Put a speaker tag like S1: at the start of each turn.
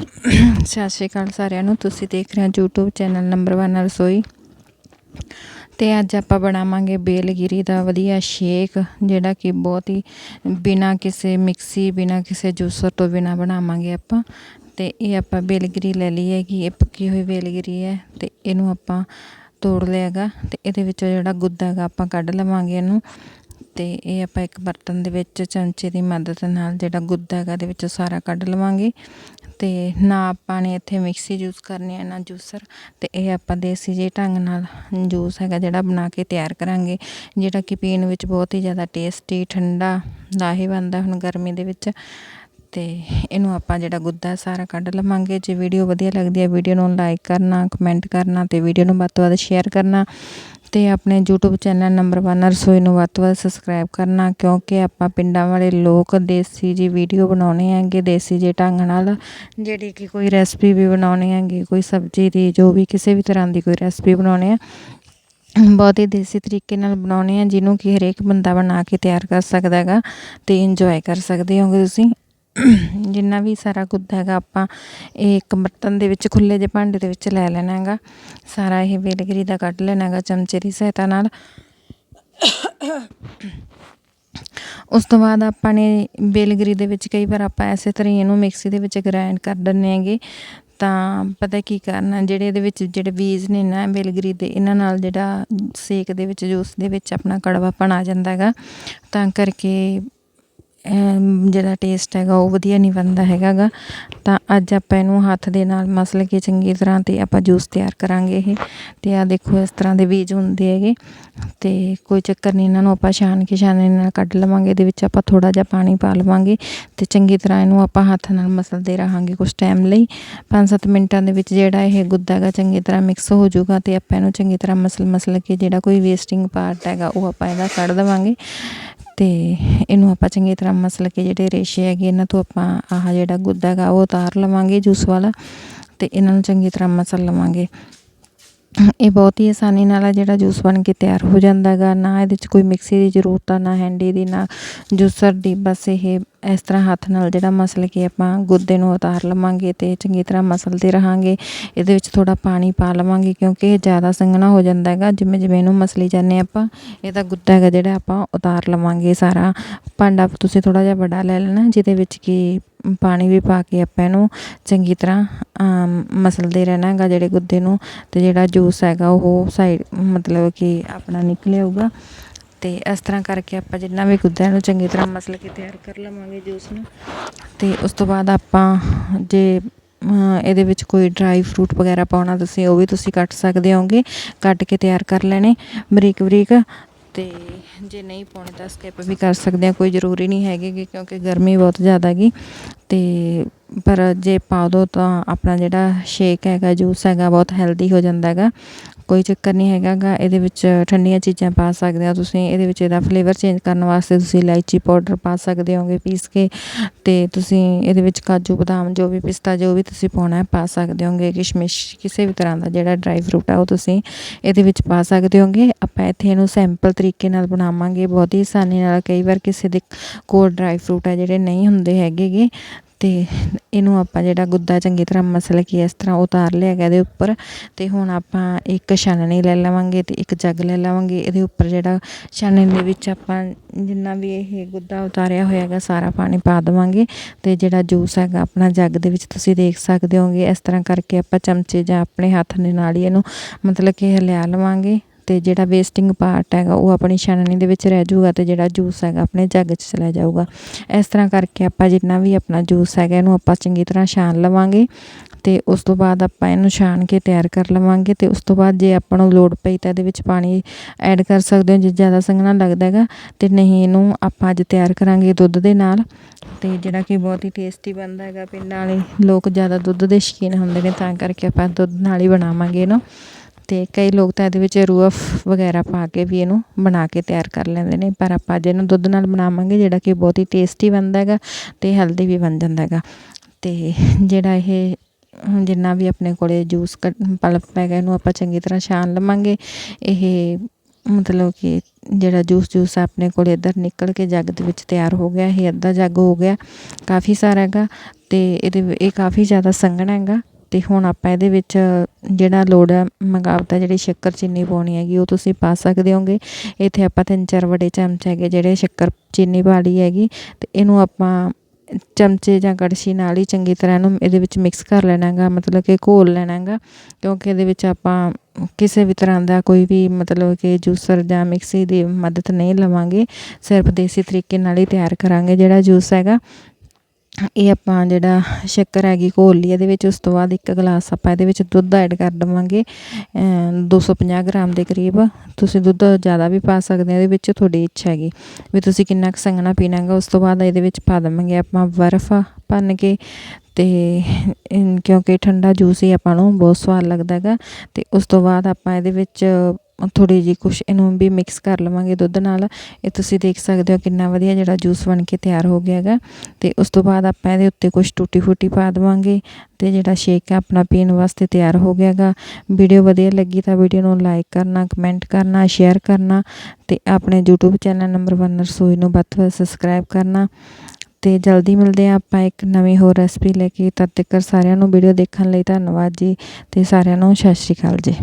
S1: ਸਤਿ ਸ਼੍ਰੀ ਅਕਾਲ ਸਾਰਿਆਂ ਨੂੰ, ਤੁਸੀਂ ਦੇਖ ਰਹੇ ਹੋ YouTube ਚੈਨਲ ਨੰਬਰ 1 ਰਸੋਈ। ਤੇ ਅੱਜ ਆਪਾਂ ਬਣਾਵਾਂਗੇ ਬੇਲਗਿਰੀ ਦਾ ਵਧੀਆ ਸ਼ੇਕ ਜਿਹੜਾ ਕਿ ਬਹੁਤ ਹੀ ਬਿਨਾ ਕਿਸੇ ਮਿਕਸੀ, ਬਿਨਾ ਕਿਸੇ ਜੂਸਰ ਤੋਂ ਬਿਨਾ ਬਣਾਵਾਂਗੇ ਆਪਾਂ। ਤੇ ਇਹ ਆਪਾਂ ਬੇਲਗਿਰੀ ਲੈ ਲਈ ਕਿ ਇਹ ਪੱਕੀ ਹੋਈ ਬੇਲਗਿਰੀ ਹੈ, ਤੇ ਇਹਨੂੰ ਆਪਾਂ ਤੋੜ ਲਿਆਗਾ ਤੇ ਇਹਦੇ ਵਿੱਚੋਂ ਜਿਹੜਾ ਗੁੱਦਾ ਹੈਗਾ, ਆਪਾਂ ਕੱਢ ਲਵਾਂਗੇ ਇਹਨੂੰ। ਤੇ ਇਹ ਆਪਾਂ ਇੱਕ ਬਰਤਨ ਦੇ ਵਿੱਚ ਚਮਚੇ ਦੀ ਮਦਦ ਨਾਲ ਜਿਹੜਾ ਗੁੱਦਾ ਹੈਗਾ, ਇਹਦੇ ਵਿੱਚੋਂ ਸਾਰਾ ਕੱਢ ਲਵਾਂਗੇ। ਤੇ ਨਾ ਆਪਾਂ ਨੇ ਇੱਥੇ ਮਿਕਸੀ ਯੂਜ਼ ਕਰਨੀ ਹੈ, ਨਾ ਜੂਸਰ ਤੇ ਇਹ ਆਪਾਂ ਦੇਸੀ ਜਿਹੇ ਢੰਗ ਨਾਲ ਜੂਸ ਹੈਗਾ ਜਿਹੜਾ ਬਣਾ ਕੇ ਤਿਆਰ ਕਰਾਂਗੇ, ਜਿਹੜਾ ਕਿ ਪੀਣ ਵਿੱਚ ਬਹੁਤ ਹੀ ਜ਼ਿਆਦਾ ਟੇਸਟੀ ਠੰਡਾ ਲਾਹੇਵੰਦ ਹੁਣ ਗਰਮੀ ਦੇ ਵਿੱਚ। ਤੇ ਇਹਨੂੰ ਆਪਾਂ ਜਿਹੜਾ ਗੁੱਦਾ ਸਾਰਾ ਕੱਢ ਲਵਾਂਗੇ। ਜੇ ਵੀਡੀਓ ਵਧੀਆ ਲੱਗਦੀ ਹੈ ਵੀਡੀਓ ਨੂੰ ਲਾਈਕ ਕਰਨਾ ਕਮੈਂਟ ਕਰਨਾ ਤੇ ਵੀਡੀਓ ਨੂੰ ਵੱਧ ਤੋਂ ਵੱਧ ਸ਼ੇਅਰ ਕਰਨਾ। ਅਤੇ ਆਪਣੇ ਯੂਟਿਊਬ ਚੈਨਲ ਨੰਬਰ ਵਨ ਰਸੋਈ ਨੂੰ ਵੱਧ ਤੋਂ ਵੱਧ ਸਬਸਕ੍ਰਾਈਬ ਕਰਨਾ, ਕਿਉਂਕਿ ਆਪਾਂ ਪਿੰਡਾਂ ਵਾਲੇ ਲੋਕ ਦੇਸੀ ਜਿਹੀ ਵੀਡੀਓ ਬਣਾਉਣੇ ਹੈਗੇ, ਦੇਸੀ ਜਿਹੇ ਢੰਗ ਨਾਲ, ਜਿਹੜੀ ਕਿ ਕੋਈ ਰੈਸਪੀ ਵੀ ਬਣਾਉਣੀ ਹੈਗੇ, ਕੋਈ ਸਬਜ਼ੀ ਦੀ, ਜੋ ਵੀ ਕਿਸੇ ਵੀ ਤਰ੍ਹਾਂ ਦੀ ਕੋਈ ਰੈਸਪੀ ਬਣਾਉਣੀ ਆ, ਬਹੁਤ ਹੀ ਦੇਸੀ ਤਰੀਕੇ ਨਾਲ ਬਣਾਉਣੇ ਆ, ਜਿਹਨੂੰ ਕਿ ਹਰੇਕ ਬੰਦਾ ਬਣਾ ਕੇ ਤਿਆਰ ਕਰ ਸਕਦਾ ਹੈਗਾ ਤੇ ਇੰਜੋਏ ਕਰ ਸਕਦੇ ਹੋਗੇ ਤੁਸੀਂ। ਜਿੰਨਾ ਵੀ ਸਾਰਾ ਗੁੱਦਾ ਹੈਗਾ ਆਪਾਂ ਇਹ ਇੱਕ ਬਰਤਨ ਦੇ ਵਿੱਚ ਖੁੱਲੇ ਜਿਹੇ ਭਾਂਡੇ ਦੇ ਵਿੱਚ ਲੈ ਲੈਣਾ ਹੈਗਾ। ਸਾਰਾ ਇਹ ਵੇਲਗਰੀ ਦਾ ਕੱਢ ਲੈਣਾ ਹੈਗਾ ਚਮਚੇ ਦੀ ਸਹਾਇਤਾ ਨਾਲ। ਉਸ ਤੋਂ ਬਾਅਦ ਆਪਾਂ ਨੇ ਬੇਲਗਰੀ ਦੇ ਵਿੱਚ ਕਈ ਵਾਰ ਆਪਾਂ ਐਸੇ ਤਰ੍ਹਾਂ ਇਹਨੂੰ ਮਿਕਸੀ ਦੇ ਵਿੱਚ ਗ੍ਰਾਈਂਡ ਕਰ ਦਿੰਦੇ ਹੈਗੇ। ਤਾਂ ਪਤਾ ਕੀ ਕਰਨਾ ਜਿਹੜੇ ਇਹਦੇ ਵਿੱਚ ਜਿਹੜੇ ਬੀਜ ਨੇ ਨਾ ਬੇਲਗਰੀ ਦੇ, ਇਹਨਾਂ ਨਾਲ ਜਿਹੜਾ ਸੇਕ ਦੇ ਵਿੱਚ, ਜੂਸ ਦੇ ਵਿੱਚ ਆਪਣਾ ਕੜਵਾਪਣ ਆ ਜਾਂਦਾ ਹੈਗਾ। ਤਾਂ ਕਰਕੇ ਜਿਹੜਾ ਟੇਸਟ ਹੈਗਾ, ਉਹ ਵਧੀਆ ਨਹੀਂ ਬਣਦਾ ਹੈਗਾ ਗਾ ਤਾਂ ਅੱਜ ਆਪਾਂ ਇਹਨੂੰ ਹੱਥ ਦੇ ਨਾਲ ਮਸਲ ਕੇ ਚੰਗੀ ਤਰ੍ਹਾਂ ਤੇ ਆਪਾਂ ਜੂਸ ਤਿਆਰ ਕਰਾਂਗੇ ਇਹ। ਤੇ ਆ ਦੇਖੋ, ਇਸ ਤਰ੍ਹਾਂ ਦੇ ਬੀਜ ਹੁੰਦੇ ਹੈਗੇ। ਤੇ ਕੋਈ ਚੱਕਰ ਨਹੀਂ, ਇਹਨਾਂ ਨੂੰ ਆਪਾਂ ਛਾਣ ਕੇ ਛਾਣੇ ਨਾਲ ਕੱਢ ਲਵਾਂਗੇ, ਇਹਦੇ ਵਿੱਚ ਆਪਾਂ ਥੋੜਾ ਜਿਹਾ ਪਾਣੀ ਪਾ ਲਵਾਂਗੇ। ਤੇ ਚੰਗੀ ਤਰ੍ਹਾਂ ਇਹਨੂੰ ਆਪਾਂ ਹੱਥ ਨਾਲ ਮਸਲਦੇ ਰਹਾਂਗੇ ਕੁਝ ਟਾਈਮ ਲਈ। 5-7 ਮਿੰਟਾਂ ਦੇ ਵਿੱਚ ਜਿਹੜਾ ਇਹ ਗੁੱਦਾ ਹੈਗਾ, ਚੰਗੀ ਤਰ੍ਹਾਂ ਮਿਕਸ ਹੋ ਜਾਊਗਾ ਤੇ ਆਪਾਂ ਇਹਨੂੰ ਚੰਗੀ ਤਰ੍ਹਾਂ ਮਸਲ ਮਸਲ ਕੇ ਜਿਹੜਾ ਕੋਈ ਵੇਸਟਿੰਗ ਪਾਰਟ ਹੈਗਾ, ਉਹ ਆਪਾਂ ਇਹਦਾ ਕੱਢ ਦੇਵਾਂਗੇ। ਤੇ ਇਹਨੂੰ ਆਪਾਂ ਚੰਗੀ ਤਰ੍ਹਾਂ ਮਸਲ ਕੇ ਜਿਹੜੇ ਰੇਸ਼ੇ ਹੈਗੇ, ਇਹਨਾਂ ਤੋਂ ਆਪਾਂ ਆਹ ਜਿਹੜਾ ਗੁੱਦਾ ਹੈਗਾ, ਉਹ ਉਤਾਰ ਲਵਾਂਗੇ ਜੂਸ ਵਾਲਾ ਤੇ ਇਹਨਾਂ ਨੂੰ ਚੰਗੀ ਤਰ੍ਹਾਂ ਮਸਲ ਲਵਾਂਗੇ। ਇਹ ਬਹੁਤ ਹੀ ਆਸਾਨੀ ਨਾਲ ਜਿਹੜਾ ਜੂਸ ਬਣ ਕੇ ਤਿਆਰ ਹੋ ਜਾਂਦਾ ਹੈਗਾ। ਨਾ ਇਹਦੇ 'ਚ ਕੋਈ ਮਿਕਸੀ ਦੀ ਜ਼ਰੂਰਤ ਆ, ਨਾ ਹੈਂਡੀ ਦੀ, ਨਾ ਜੂਸਰ ਦੀ। ਬਸ ਇਹ ਇਸ ਤਰ੍ਹਾਂ ਹੱਥ ਨਾਲ ਜਿਹੜਾ ਮਸਲ ਕੇ ਆਪਾਂ ਗੁੱਦੇ ਨੂੰ ਉਤਾਰ ਲਵਾਂਗੇ ਅਤੇ ਚੰਗੀ ਤਰ੍ਹਾਂ ਮਸਲਦੇ ਰਹਾਂਗੇ। ਇਹਦੇ ਵਿੱਚ ਥੋੜ੍ਹਾ ਪਾਣੀ ਪਾ ਲਵਾਂਗੇ ਕਿਉਂਕਿ ਇਹ ਜ਼ਿਆਦਾ ਸੰਘਣਾ ਹੋ ਜਾਂਦਾ ਹੈਗਾ। ਜਿਵੇਂ ਜਿਵੇਂ ਇਹਨੂੰ ਮਸਲੀ ਜਾਂਦੇ ਆਪਾਂ ਇਹਦਾ ਗੁੱਦਾ ਹੈਗਾ ਜਿਹੜਾ ਆਪਾਂ ਉਤਾਰ ਲਵਾਂਗੇ ਸਾਰਾ। ਭਾਂਡਾ ਤੁਸੀਂ ਥੋੜ੍ਹਾ ਜਿਹਾ ਵੱਡਾ ਲੈ ਲੈਣਾ, ਜਿਹਦੇ ਵਿੱਚ ਕਿ ਪਾਣੀ ਵੀ ਪਾ ਕੇ ਆਪਾਂ ਇਹਨੂੰ ਚੰਗੀ ਤਰ੍ਹਾਂ ਮਸਲਦੇ ਰਹਿਣਾ ਹੈਗਾ ਜਿਹੜੇ ਗੁੱਦੇ ਨੂੰ। ਤੇ ਜਿਹੜਾ ਜੂਸ ਹੈਗਾ ਉਹ ਸਾਈਡ ਮਤਲਬ ਕਿ ਆਪਣਾ ਨਿਕਲ ਅਤੇ ਇਸ ਤਰ੍ਹਾਂ ਕਰਕੇ ਆਪਾਂ ਜਿੰਨਾ ਵੀ ਗੁੱਦਾ ਇਹਨੂੰ ਚੰਗੀ ਤਰ੍ਹਾਂ ਮਸਲ ਕੇ ਤਿਆਰ ਕਰ ਲਵਾਂਗੇ ਜੂਸ ਨੂੰ। ਅਤੇ ਉਸ ਤੋਂ ਬਾਅਦ ਆਪਾਂ ਜੇ ਇਹਦੇ ਵਿੱਚ ਕੋਈ ਡਰਾਈ ਫਰੂਟ ਵਗੈਰਾ ਪਾਉਣਾ ਤੁਸੀਂ, ਉਹ ਵੀ ਤੁਸੀਂ ਕੱਟ ਸਕਦੇ ਹੋਗੇ। ਕੱਟ ਕੇ ਤਿਆਰ ਕਰ ਲੈਣੇ ਬਰੀਕ ਬਰੀਕ। ਤੇ ਜੇ ਨਹੀਂ ਪਾਉਣੇ ਤਾਂ ਸਕਿਪ ਵੀ ਕਰ ਸਕਦੇ ਆ ਕੋਈ ਜ਼ਰੂਰੀ ਨਹੀਂ ਹੈਗੀ ਕਿਉਂਕਿ ਗਰਮੀ ਬਹੁਤ ਜ਼ਿਆਦਾ ਹੈਗੀ ਤੇ ਪਰ ਜੇ ਪਾ ਦੋ ਤਾਂ ਆਪਣਾ ਜਿਹੜਾ ਸ਼ੇਕ ਹੈਗਾ, ਜੂਸ ਹੈਗਾ, ਬਹੁਤ ਹੈਲਦੀ ਹੋ ਜਾਂਦਾ ਹੈਗਾ। ਕੋਈ ਚੱਕਰ ਨਹੀਂ ਹੈਗਾ ਗਾ। ਇਹਦੇ ਵਿੱਚ ਠੰਡੀਆਂ ਚੀਜ਼ਾਂ ਪਾ ਸਕਦੇ ਹੋ ਤੁਸੀਂ। ਇਹਦੇ ਵਿੱਚ ਇਹਦਾ ਫਲੇਵਰ ਚੇਂਜ ਕਰਨ ਵਾਸਤੇ ਤੁਸੀਂ ਇਲਾਇਚੀ ਪਾਊਡਰ ਪਾ ਸਕਦੇ ਹੋਗੇ ਪੀਸ ਕੇ। ਅਤੇ ਤੁਸੀਂ ਇਹਦੇ ਵਿੱਚ ਕਾਜੂ ਬਦਾਮ ਜੋ ਵੀ ਪਿਸਤਾ ਜੋ ਵੀ ਤੁਸੀਂ ਪਾਉਣਾ ਪਾ ਸਕਦੇ ਹੋਗੇ। ਕਿਸ਼ਮਿਸ਼ ਕਿਸੇ ਵੀ ਤਰ੍ਹਾਂ ਦਾ ਜਿਹੜਾ ਡਰਾਈ ਫਰੂਟ ਆ ਉਹ ਤੁਸੀਂ ਇਹਦੇ ਵਿੱਚ ਪਾ ਸਕਦੇ ਹੋਗੇ। ਆਪਾਂ ਇੱਥੇ ਇਹਨੂੰ ਸੈਂਪਲ ਤਰੀਕੇ ਨਾਲ ਬਣਾਵਾਂਗੇ। ਬਹੁਤ ਹੀ ਆਸਾਨੀ ਨਾਲ ਕਈ ਵਾਰ ਕਿਸੇ ਦੇ ਕੋਲ ਡਰਾਈ ਫਰੂਟ ਆ ਜਿਹੜੇ ਨਹੀਂ ਹੁੰਦੇ ਹੈਗੇਗੇ ਅਤੇ ਇਹਨੂੰ ਆਪਾਂ ਜਿਹੜਾ ਗੁੱਦਾ ਚੰਗੀ ਤਰ੍ਹਾਂ ਮਸਲ ਕੇ ਇਸ ਤਰ੍ਹਾਂ ਉਤਾਰ ਲਿਆ ਹੈਗਾ ਇਹਦੇ ਉੱਪਰ ਅਤੇ ਹੁਣ ਆਪਾਂ ਇੱਕ ਛਾਨਣੀ ਲੈ ਲਵਾਂਗੇ ਅਤੇ ਇੱਕ ਜੱਗ ਲੈ ਲਵਾਂਗੇ। ਇਹਦੇ ਉੱਪਰ ਜਿਹੜਾ ਛਾਨਣੀ ਦੇ ਵਿੱਚ ਆਪਾਂ ਜਿੰਨਾ ਵੀ ਇਹ ਗੁੱਦਾ ਉਤਾਰਿਆ ਹੋਇਆ ਹੈਗਾ, ਸਾਰਾ ਪਾਣੀ ਪਾ ਦੇਵਾਂਗੇ ਅਤੇ ਜਿਹੜਾ ਜੂਸ ਹੈਗਾ ਆਪਣਾ ਜੱਗ ਦੇ ਵਿੱਚ ਤੁਸੀਂ ਦੇਖ ਸਕਦੇ ਹੋਗੇ। ਇਸ ਤਰ੍ਹਾਂ ਕਰਕੇ ਆਪਾਂ ਚਮਚੇ ਜਾਂ ਆਪਣੇ ਹੱਥ ਦੇ ਨਾਲ ਹੀ ਇਹਨੂੰ ਮਤਲਬ ਕਿ ਹਿਲਾ ਲਵਾਂਗੇ। ਤੇ ਜਿਹੜਾ ਵੇਸਟਿੰਗ ਪਾਰਟ ਹੈਗਾ, ਉਹ ਆਪਣੀ ਛਾਨਣੀ ਦੇ ਵਿੱਚ ਰਹਿ ਜਾਊਗਾ ਤੇ ਜਿਹੜਾ ਜੂਸ ਹੈਗਾ ਆਪਣੇ ਜੱਗ 'ਚ ਚਲਾ ਜਾਊਗਾ। ਇਸ ਤਰ੍ਹਾਂ ਕਰਕੇ ਆਪਾਂ ਜਿੰਨਾ ਵੀ ਆਪਣਾ ਜੂਸ ਹੈਗਾ, ਇਹਨੂੰ ਆਪਾਂ ਚੰਗੀ ਤਰ੍ਹਾਂ ਛਾਣ ਲਵਾਂਗੇ ਤੇ ਉਸ ਤੋਂ ਬਾਅਦ ਆਪਾਂ ਇਹਨੂੰ ਛਾਣ ਕੇ ਤਿਆਰ ਕਰ ਲਵਾਂਗੇ ਤੇ ਉਸ ਤੋਂ ਬਾਅਦ ਜੇ ਆਪਾਂ ਨੂੰ ਲੋੜ ਪਈ ਤਾਂ ਇਹਦੇ ਵਿੱਚ ਪਾਣੀ ਐਡ ਕਰ ਸਕਦੇ ਹੋ, ਜੇ ਜ਼ਿਆਦਾ ਸੰਘਣਾ ਲੱਗਦਾ ਹੈਗਾ ਤੇ ਨਹੀਂ ਇਹਨੂੰ ਆਪਾਂ ਅੱਜ ਤਿਆਰ ਕਰਾਂਗੇ ਦੁੱਧ ਦੇ ਨਾਲ। ਤੇ ਜਿਹੜਾ ਕਿ ਬਹੁਤ ਹੀ ਟੇਸਟੀ ਬਣਦਾ ਹੈਗਾ, ਪਿੰਡਾਂ ਵਾਲੇ ਲੋਕ ਜ਼ਿਆਦਾ ਦੁੱਧ ਦੇ ਸ਼ੌਕੀਨ ਹੁੰਦੇ ਨੇ, ਤਾਂ ਕਰਕੇ ਆਪਾਂ ਦੁੱਧ ਨਾਲ ਹੀ ਬਣਾਵਾਂਗੇ ਇਹਨੂੰ। ਤੇ ਕਈ ਲੋਕ ਤਾਂ ਇਹਦੇ ਵਿੱਚ ਰੂਅਫ ਵਗੈਰਾ ਪਾ ਕੇ ਵੀ ਇਹਨੂੰ ਬਣਾ ਕੇ ਤਿਆਰ ਕਰ ਲੈਂਦੇ ਨੇ, ਪਰ ਆਪਾਂ ਅੱਜ ਇਹਨੂੰ ਦੁੱਧ ਨਾਲ ਬਣਾਵਾਂਗੇ, ਜਿਹੜਾ ਕਿ ਬਹੁਤ ਹੀ ਟੇਸਟੀ ਬਣਦਾ ਹੈਗਾ ਤੇ ਹੈਲਦੀ ਵੀ ਬਣ ਜਾਂਦਾ ਹੈਗਾ। ਤੇ ਜਿਹੜਾ ਇਹ, ਜਿੰਨਾ ਵੀ ਆਪਣੇ ਕੋਲੇ ਜੂਸ ਪਲਪ ਹੈਗਾ, ਇਹਨੂੰ ਆਪਾਂ ਚੰਗੀ ਤਰ੍ਹਾਂ ਛਾਣ ਲਵਾਂਗੇ। ਇਹ ਮਤਲਬ ਕਿ ਜਿਹੜਾ ਜੂਸ ਜੂਸ ਆਪਣੇ ਕੋਲ ਇੱਧਰ ਨਿਕਲ ਕੇ ਜੱਗ ਦੇ ਵਿੱਚ ਤਿਆਰ ਹੋ ਗਿਆ, ਇਹ ਅੱਧਾ ਜੱਗ ਹੋ ਗਿਆ, ਕਾਫੀ ਸਾਰਾ ਹੈਗਾ ਤੇ ਇਹਦੇ, ਇਹ ਕਾਫੀ ਜ਼ਿਆਦਾ ਸੰਘਣਾ ਹੈਗਾ। ਅਤੇ ਹੁਣ ਆਪਾਂ ਇਹਦੇ ਵਿੱਚ ਜਿਹੜਾ ਲੋੜ ਹੈ ਮੁਕਾਬਤਾ ਜਿਹੜੀ ਸ਼ੱਕਰ ਚੀਨੀ ਪਾਉਣੀ ਹੈਗੀ, ਉਹ ਤੁਸੀਂ ਪਾ ਸਕਦੇ ਹੋਗੇ। ਇੱਥੇ ਆਪਾਂ ਤਿੰਨ ਚਾਰ ਵੱਡੇ ਚਮਚ ਹੈਗੇ ਜਿਹੜੇ ਸ਼ੱਕਰ ਚੀਨੀ ਪਾ ਲਈ ਹੈਗੀ ਅਤੇ ਇਹਨੂੰ ਆਪਾਂ ਚਮਚੇ ਜਾਂ ਕੜਛੀ ਨਾਲ ਹੀ ਚੰਗੀ ਤਰ੍ਹਾਂ ਇਹਨੂੰ ਇਹਦੇ ਵਿੱਚ ਮਿਕਸ ਕਰ ਲੈਣਾ ਗਾ ਮਤਲਬ ਕਿ ਘੋਲ ਲੈਣਾ ਗਾ ਕਿਉਂਕਿ ਇਹਦੇ ਵਿੱਚ ਆਪਾਂ ਕਿਸੇ ਵੀ ਤਰ੍ਹਾਂ ਦਾ ਕੋਈ ਵੀ ਮਤਲਬ ਕਿ ਜੂਸਰ ਜਾਂ ਮਿਕਸੀ ਦੀ ਮਦਦ ਨਹੀਂ ਲਵਾਂਗੇ। ਸਿਰਫ ਦੇਸੀ ਤਰੀਕੇ ਨਾਲ ਹੀ ਤਿਆਰ ਕਰਾਂਗੇ ਜਿਹੜਾ ਜੂਸ ਹੈਗਾ। ਇਹ ਆਪਾਂ ਜਿਹੜਾ ਸ਼ੱਕਰ ਹੈਗੀ ਘੋਲ ਲਈ, ਇਹਦੇ ਵਿੱਚ ਉਸ ਤੋਂ ਬਾਅਦ ਇੱਕ ਗਲਾਸ ਆਪਾਂ ਇਹਦੇ ਵਿੱਚ ਦੁੱਧ ਐਡ ਕਰ ਦੇਵਾਂਗੇ। ਅਮ 250 ਗ੍ਰਾਮ ਦੇ ਕਰੀਬ। ਤੁਸੀਂ ਦੁੱਧ ਜ਼ਿਆਦਾ ਵੀ ਪਾ ਸਕਦੇ ਹੋ, ਇਹਦੇ ਵਿੱਚ ਤੁਹਾਡੀ ਇੱਛਾ ਹੈਗੀ। ਵੀ ਤੁਸੀਂ ਕਿੰਨਾ ਕੁ ਸੰਘਣਾ ਪੀਣਾ ਗਾ ਉਸ ਤੋਂ ਬਾਅਦ ਇਹਦੇ ਵਿੱਚ ਪਾ ਦੇਵਾਂਗੇ ਆਪਾਂ ਬਰਫ਼ ਭੰਨ ਕੇ। ਤੇ ਕਿਉਂਕਿ ਠੰਡਾ ਜੂਸ ਹੀ ਆਪਾਂ ਨੂੰ ਬਹੁਤ ਸਵਾਦ ਲੱਗਦਾ ਹੈਗਾ ਤੇ ਉਸ ਤੋਂ ਬਾਅਦ ਆਪਾਂ ਇਹਦੇ ਵਿੱਚ ਥੋੜ੍ਹੀ ਜਿਹੀ ਕੁਛ ਇਹਨੂੰ ਵੀ ਮਿਕਸ ਕਰ ਲਵਾਂਗੇ ਦੁੱਧ ਨਾਲ। ਇਹ ਤੁਸੀਂ ਦੇਖ ਸਕਦੇ ਹੋ ਕਿੰਨਾ ਵਧੀਆ ਜਿਹੜਾ ਜੂਸ ਬਣ ਕੇ ਤਿਆਰ ਹੋ ਗਿਆ ਹੈਗਾ। ਤੇ ਉਸ ਤੋਂ ਬਾਅਦ ਆਪਾਂ ਇਹਦੇ ਉੱਤੇ ਕੁਛ ਟੂਟੀ ਫੂਟੀ ਪਾ ਦੇਵਾਂਗੇ ਤੇ ਜਿਹੜਾ ਸ਼ੇਕ ਹੈ ਆਪਣਾ ਪੀਣ ਵਾਸਤੇ ਤਿਆਰ ਹੋ ਗਿਆ ਹੈਗਾ। ਵੀਡੀਓ ਵਧੀਆ ਲੱਗੀ ਤਾਂ ਵੀਡੀਓ ਨੂੰ ਲਾਈਕ ਕਰਨਾ ਕਮੈਂਟ ਕਰਨਾ ਸ਼ੇਅਰ ਕਰਨਾ ਤੇ ਆਪਣੇ YouTube ਚੈਨਲ ਨੰਬਰ 1 ਰਸੋਈ ਨੂੰ ਵੱਧ ਤੋਂ ਵੱਧ ਸਬਸਕ੍ਰਾਈਬ ਕਰਨਾ। ਤੇ ਜਲਦੀ ਮਿਲਦੇ ਆ ਆਪਾਂ ਇੱਕ ਨਵੀਂ ਹੋਰ ਰੈਸਪੀ ਲੈ ਕੇ। ਤਦ ਤੱਕ ਸਾਰਿਆਂ ਨੂੰ ਵੀਡੀਓ ਦੇਖਣ ਲਈ ਧੰਨਵਾਦ ਜੀ ਤੇ ਸਾਰਿਆਂ ਨੂੰ ਸਤਿ ਸ਼੍ਰੀ ਅਕਾਲ ਜੀ।